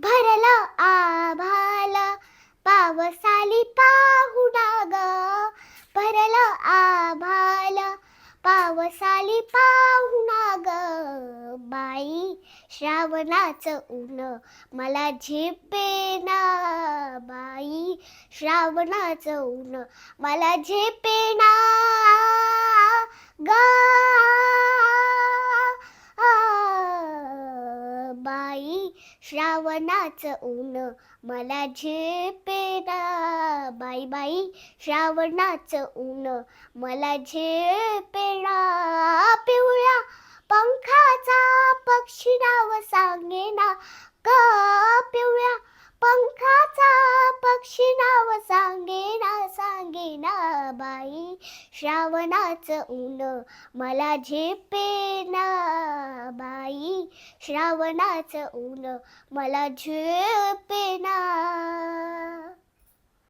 भरलं आभाला पावसाली पाहुडा ग भरलं आभाला पावसाली पाहुणा ग बाई श्रावणाचं ऊन मला झेपेना बाई श्रावणाचं ऊन मला झेपेना बाई श्रावणाचं ऊन मला झेपेना बाई बाई श्रावणाचं ऊन मला झेपेना पिवळ्या पंखाचा पक्षी नाव सांगेना ग पिवळ्या पंखाचा पक्षी नाव सांगेना सांगेना बाई श्रावणाचं ऊन मला झेपेना श्रावणाचं ऊन मला झेपेना.